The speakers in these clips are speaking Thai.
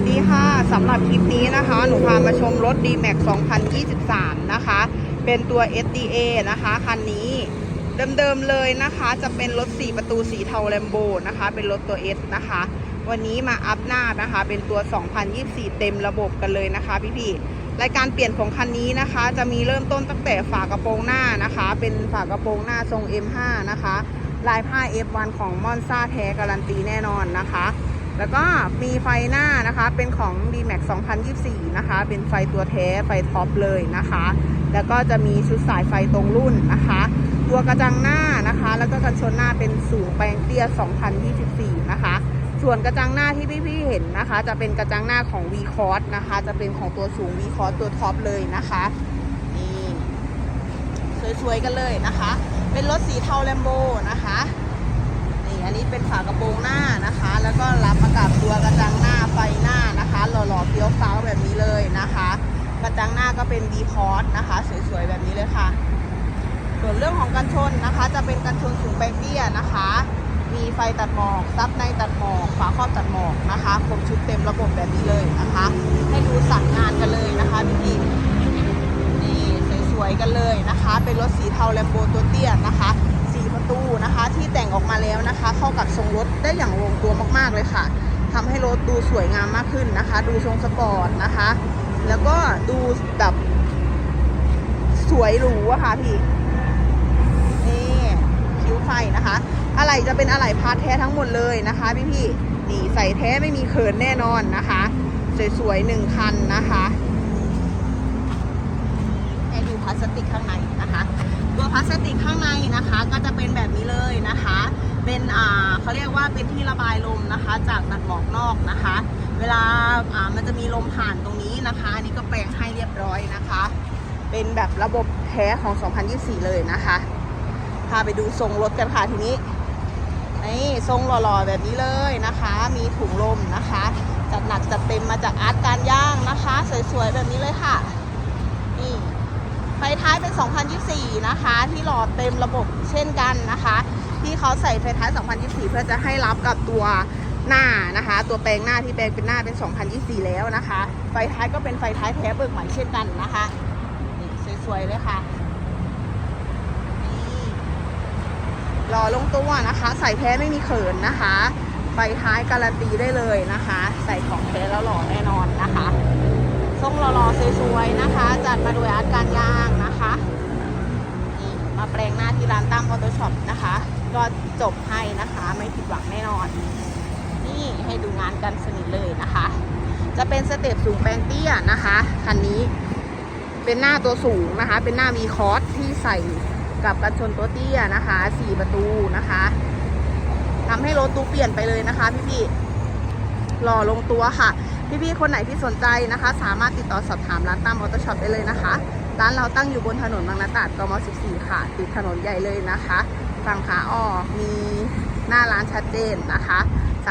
สดีค่ะสำหรับคลิปนี้นะคะ หนูพามาชมรถ D-Max 2023 นะคะ เป็นตัว SDA นะคะ คันนี้ เดิมๆเลยนะคะ จะเป็นรถ 4 ประตูสีเทาแลมโบนะคะ เป็นรถตัว S นะคะ วันนี้มาอัพหน้านะคะ เป็นตัว 2024 เต็มระบบกันเลยนะคะพี่ๆรายการเปลี่ยนของคันนี้นะคะ จะมีเริ่มต้นตั้งแต่ฝากระโปรงหน้านะคะ เป็นฝากระโปรงหน้าทรง M5 นะคะ ลายผ้า F1 ของมอนซ่าแท้การันตีแน่นอนนะคะ แล้วก็มีไฟหน้านะคะเป็นของ D-Max 2024 นะคะ เป็นไฟตัวแท้ไฟท็อปเลยนะคะ แล้วก็จะมีชุดสายไฟตรงรุ่นนะคะ ตัวกระจังหน้านะคะ แล้วก็กันชนหน้าเป็นสูงแปลงเตี้ย 2024 นะคะ ส่วนกระจังหน้าที่พี่ๆเห็นนะคะ จะเป็นกระจังหน้าของ v c o s นะคะ จะเป็นของตัวสูง v c o s ตัวท็อปเลยนะคะนี่สวยๆกันเลยนะคะ เป็นรถสีเทาแลมโบนะคะ อันนี้เป็นฝากระโปรงหน้านะคะ แล้วก็รับมากับตัวกระจังหน้าไฟหน้านะคะหล่อๆเฟี้ยวฟ้าวแบบนี้เลยนะคะ กระจังหน้าก็เป็น v p o r t นะคะ สวยๆแบบนี้เลยค่ะ ส่วนเรื่องของกันชนนะคะ จะเป็นกันชนสูงแปลงเตี้ยนะคะ มีไฟตัดหมอกซับในตัดหมอกฝาครอบตัดหมอกนะคะครบชุดเต็มระบบแบบนี้เลยนะคะ ให้ดูสั่งงานกันเลยนะคะพี่นี่สวยๆกันเลยนะคะ เป็นรถสีเทาแลมโบตัวเตี้ยนะคะ สีประตูนะคะ ที่ แล้วนะคะ เข้ากับทรงรถได้อย่างลงตัวมากๆเลยค่ะทำให้รถดูสวยงามมากขึ้นนะคะ ดูทรงสปอร์ตนะคะ แล้วก็ดูแบบสวยหรูอะค่ะพี่นี่คิ้วไฟนะคะอะไรจะเป็นอะไรพาร์ทแท้ทั้งหมดเลยนะคะพี่พี่นี่ใส่แท้ไม่มีเขินแน่นอนนะคะ สวยๆหนึ่งคันนะคะให้ดูพลาสติกข้างในนะคะ ตัวพลาสติกข้างในนะคะ ก็จะเป็นแบบนี้เลยนะคะ เป็นอ่าเขาเรียกว่าเป็นที่ระบายลมนะคะ จากตัดหมอกนอกนะคะ เวลาอ่ามันจะมีลมผ่านตรงนี้นะคะอันนี้ก็แปลงให้เรียบร้อยนะคะ เป็นแบบระบบแท้ของ 2024 เลยนะคะพาไปดูทรงรถกันค่ะทีนี้นี่ทรงหล่อๆแบบนี้เลยนะคะ มีถุงลมนะคะ จัดหนักจัดเต็มมาจากอาร์ตการย่างนะคะ สวยๆแบบนี้เลยค่ะนี่ ไฟท้ายเป็น 2024 นะคะ ที่หล่อเต็มระบบเช่นกันนะคะ ที่เขาใส่ไฟท้าย 2024 เพื่อจะให้รับกับตัวหน้านะคะ ตัวแปลงหน้าที่แปลงเป็นหน้าเป็น 2024 แล้วนะคะ ไฟท้ายก็เป็นไฟท้ายแท้เบิกใหม่เช่นกันนะคะนี่สวยๆเลยค่ะนี่หล่อลงตัวนะคะ ใส่แท้ไม่มีเขินนะคะไฟท้ายการันตีได้เลยนะคะ ใส่ของแท้แล้วหล่อแน่นอนนะคะทรงหล่อๆสวยๆนะคะจัดมาโดยอาร์ตการยางนะคะนี่มาแปลงหน้าที่ร้านตั้มออโต้ช็อปนะคะ ก็จบให้นะคะ ไม่ผิดหวังแน่นอน นี่ให้ดูงาน กันสนิทเลยนะคะ จะเป็นสเต็ปสูงแปลงเตี้ยนะคะคันนี้เป็นหน้าตัวสูงนะคะ เป็นหน้าวีคอสที่ใส่กับกันชนตัวเตี้ยนะคะสี่ประตูนะคะทำให้รถตู้เปลี่ยนไปเลยนะคะ พี่ๆหล่อลงตัวค่ะ พี่ๆคนไหนที่สนใจนะคะ สามารถติดต่อสอบถามร้านตั้มออโต้ช็อปได้เลยนะคะร้านเราตั้งอยู่บนถนนบางนาตราดกม 14 ค่ะ ติดถนนใหญ่เลยนะคะ ฝั่งขาออกมีหน้าร้านชัดเจนนะคะ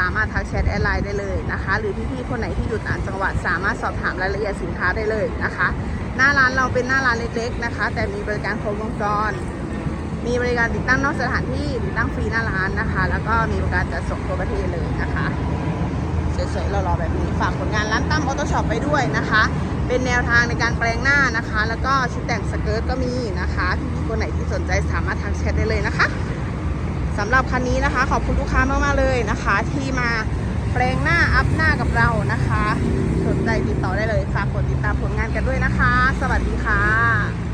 สามารถทักแชทแอดไลน์ได้เลยนะคะ หรือพี่ๆคนไหนที่อยู่ต่างจังหวัด สามารถสอบถามรายละเอียดสินค้าได้เลยนะคะ หน้าร้านเราเป็นหน้าร้านเล็กๆนะคะ แต่มีบริการครบวงจร มีบริการติดตั้งนอกสถานที่ติดตั้งฟรีหน้าร้านนะคะ แล้วก็มีบริการจัดส่งทั่วประเทศเลยนะคะสวยๆหล่อๆแบบนี้ฝากผลงานร้านตั้มออโต้ช็อปไปด้วยนะคะ เป็นแนวทางในการแปลงหน้านะคะ แล้วก็ชุดแต่งสเกิร์ตก็มีนะคะพี่ๆคนไหนที่สนใจสามารถทักแชทได้เลยนะคะ สำหรับคันนี้นะคะ ขอบคุณลูกค้ามากๆเลยนะคะ ที่มาแปลงหน้าอัพหน้ากับเรานะคะสนใจติดต่อได้เลยฝากกดติดตามผลงานกันด้วยนะคะ สวัสดีค่ะ